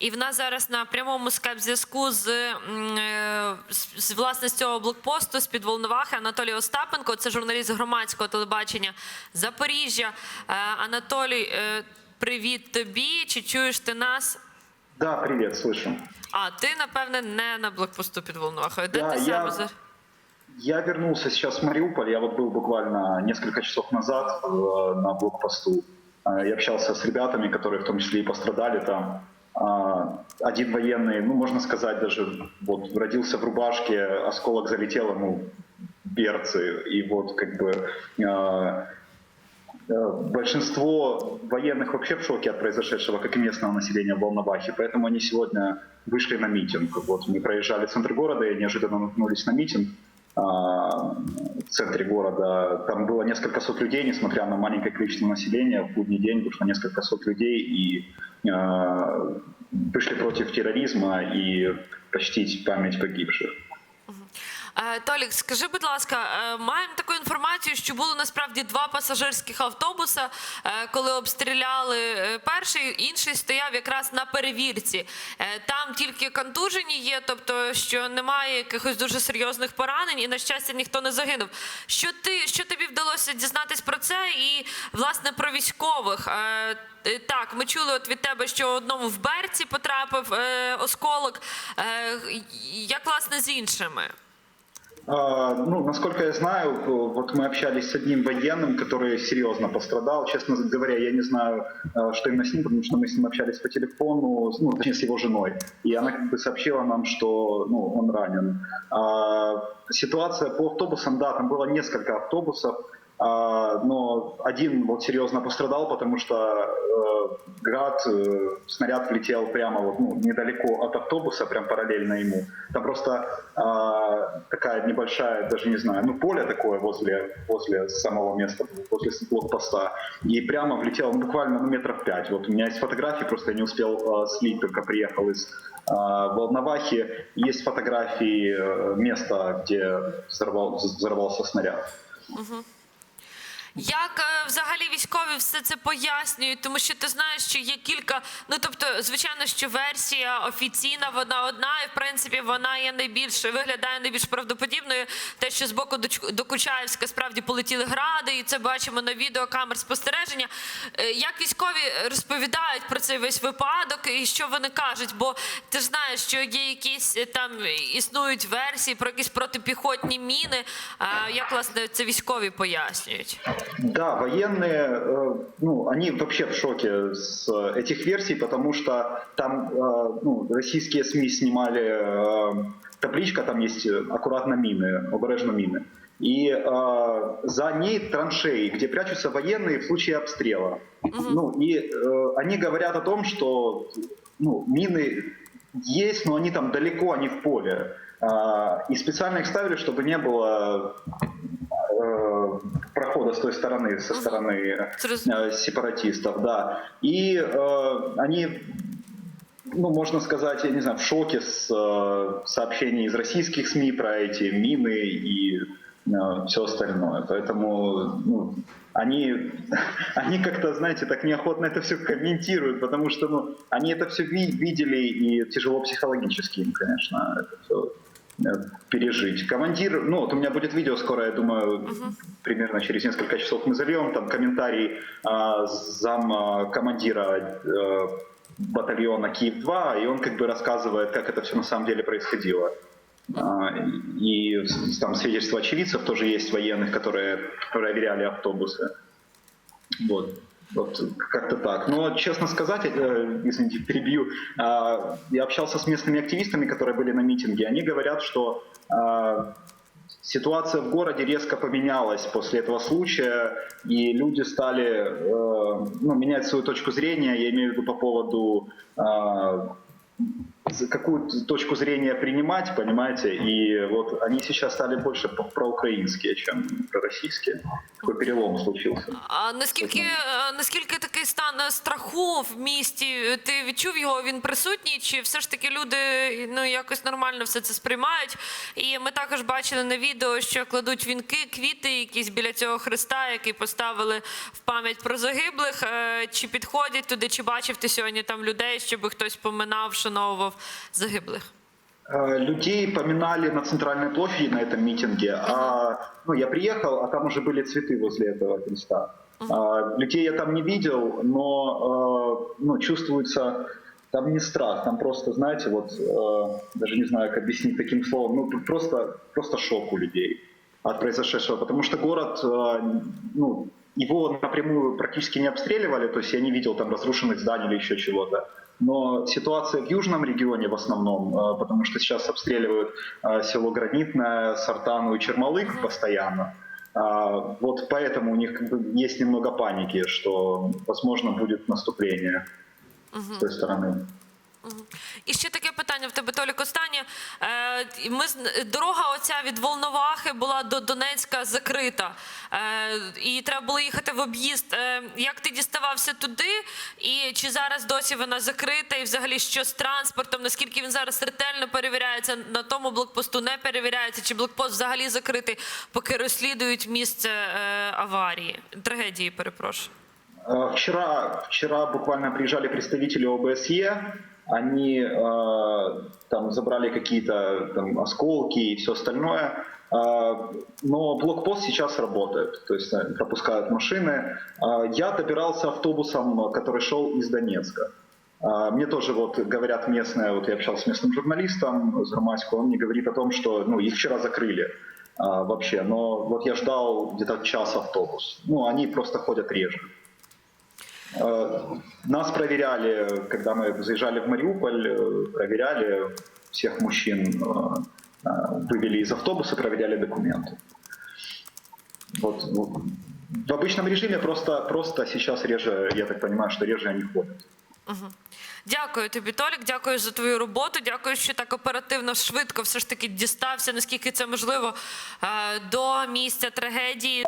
І в нас зараз на прямому скайп-зв'язку з, м, е, з, з власне з цього блокпосту з під Волновахи Анатолій Остапенко. Це журналіст громадського телебачення Запоріжжя. Е, Анатолій, е, привіт тобі. Чи чуєш ти нас? Да, привет, слышу. А ти напевне не на блокпосту під Волновахою. Де Да, ти я- саме за- Я вернулся сейчас в Мариуполь. Я вот был буквально несколько часов назад э, на блокпосту. Э, Я общался с ребятами, которые в том числе и пострадали там. Один военный, ну можно сказать даже, вот родился в рубашке, осколок залетел ему в берцы, и вот как бы э, э, большинство военных вообще в шоке от произошедшего, как и местного населения в Волновахе, поэтому они сегодня вышли на митинг. Вот мы проезжали центр города и неожиданно наткнулись на митинг а, в центре города. Там было несколько сот людей, несмотря на маленькое количество населения. В будний день вышло несколько сот людей и а, вышли против терроризма и почтить память погибших. Е, Толік, скажи, будь ласка, е, маємо таку інформацію, що було насправді два пасажирських автобуса, е, коли обстріляли перший, інший стояв якраз на перевірці. Там тільки контужені є, тобто що немає якихось дуже серйозних поранень, і на щастя ніхто не загинув. Що ти що тобі вдалося дізнатись про це? І власне про військових? Так, ми чули от від тебе, що одному в берці потрапив осколок. Як власне з іншими? А, Ну, насколько я знаю, вот мы общались с одним военным, который серьезно пострадал. Честно говоря, я не знаю, а, что именно с ним, потому что мы с ним общались по телефону, ну, точнее, с его женой. И она как бы сообщила нам, что ну, он ранен. А, Ситуация по автобусам, да, там было несколько автобусов, а, но один вот серьезно пострадал, потому что э, э, снаряд влетел прямо вот, ну, недалеко от автобуса, прям параллельно ему. Там просто а, такая небольшая, даже не знаю, ну поле такое возле, возле самого места, возле блокпоста. И прямо влетел ну, буквально ну, метров пять. Вот у меня есть фотографии, просто я не успел а, слить, только приехал из а, Волновахи. Есть фотографии э, места, где взорвал, взорвался снаряд. Як е, взагалі військові все це пояснюють? Тому що ти знаєш, що є кілька. Ну тобто, звичайно, що версія офіційна, вона одна, і в принципі вона є найбільш виглядає найбільш правдоподібною. Те, що з боку Доч- Докучаївська справді полетіли гради, і це бачимо на відео камер спостереження. Е, Як військові розповідають про цей весь випадок, і що вони кажуть? Бо ти ж знаєш, що є якісь е, там існують версії про якісь протипіхотні міни. Як власне це військові пояснюють? Да, военные, э, ну, они вообще в шоке с э, этих версий, потому что там, э, ну, российские СМИ снимали э, табличка, там есть э, аккуратно мины, обережно мины. И э, за ней траншеи, где прячутся военные в случае обстрела. Ну, и э, они говорят о том, что ну, мины есть, но они там далеко, они в поле. А, И специально их ставили, чтобы не было э, прохода с той стороны, со стороны э, сепаратистов, да. И э, они, ну, можно сказать, я не знаю, в шоке с э, сообщений из российских СМИ про эти мины и все остальное. Поэтому, ну, они, они как-то, знаете, так неохотно это все комментируют, потому что, ну, они это все видели, и тяжело психологически им, конечно, это все пережить. Командир, ну вот у меня будет видео скоро, я думаю, примерно через несколько часов мы зальем, там комментарий а, зам а, командира э, батальона Киев-2, и он как бы рассказывает, как это все на самом деле происходило. И там свидетельства очевидцев тоже есть военных, которые проверяли автобусы. Вот. Вот как-то так. Но, честно сказать, э, извините, перебью, а, я общался с местными активистами, которые были на митинге. Они говорят, что а, ситуация в городе резко поменялась после этого случая, и люди стали э, ну, менять свою точку зрения, я имею в виду по поводу а, какую точку зрения принимать, понимаете, и вот они сейчас стали больше проукраинские, чем пророссийские. Такой перелом случился. А наскільки, наскільки такий стан е, страху в місті? Ти відчув його? Він присутній? Чи все ж таки люди ну якось нормально все це сприймають? І ми також бачили на відео, що кладуть вінки, квіти, якісь біля цього хреста, який поставили в пам'ять про загиблих. Е, Чи підходять туди, чи бачив ти сьогодні там людей, щоб хтось поминав, вшановував загиблих? Э, Людей поминали на центральной площади на этом митинге, а ну, я приехал, а там уже были цветы возле этого креста. А, людей я там не видел, но э, ну, чувствуется там не страх, там просто, знаете, вот э, даже не знаю, как объяснить таким словом, ну просто, просто шок у людей от произошедшего, потому что город, э, ну, его напрямую практически не обстреливали, то есть я не видел там разрушенных зданий или еще чего-то. Но ситуация в южном регионе в основном, э, потому что сейчас обстреливают э, село Гранитное, Сартану и Чермалык постоянно. А, Вот поэтому у них как бы есть немного паники, что возможно будет наступление с той стороны. І ще таке питання в тебе, Толік, останнє. Е, Ми, дорога оця від Волновахи була до Донецька закрита. Е, і треба було їхати в об'їзд. Е, як ти діставався туди? І чи зараз досі вона закрита? І взагалі що з транспортом? Наскільки він зараз ретельно перевіряється? На тому блокпосту не перевіряється? Чи блокпост взагалі закритий, поки розслідують місце аварії? Трагедії, перепрошую. Вчера, вчера буквально приезжали представители ОБСЕ, они э, там забрали какие-то там осколки и все остальное. Э, но блокпост сейчас работает, то есть э, пропускают машины. Э, я добирался автобусом, который шел из Донецка. А, Мне тоже вот говорят местные, вот я общался с местным журналистом из Арматько, он мне говорит о том, что ну, их вчера закрыли а, вообще, но вот я ждал где-то час автобус. Ну, они просто ходят реже. Э, Нас проверяли, когда мы заезжали в Мариуполь, э, проверяли всех мужчин, э, э, вывели из автобуса, проверяли документы. Вот, вот. В обычном режиме просто, просто сейчас реже, я так понимаю, что реже они ходят. Дякую тобі, Толік. Дякую за твою роботу. Дякую, що так оперативно, швидко все ж таки дістався, наскільки це можливо, е, до місця трагедії.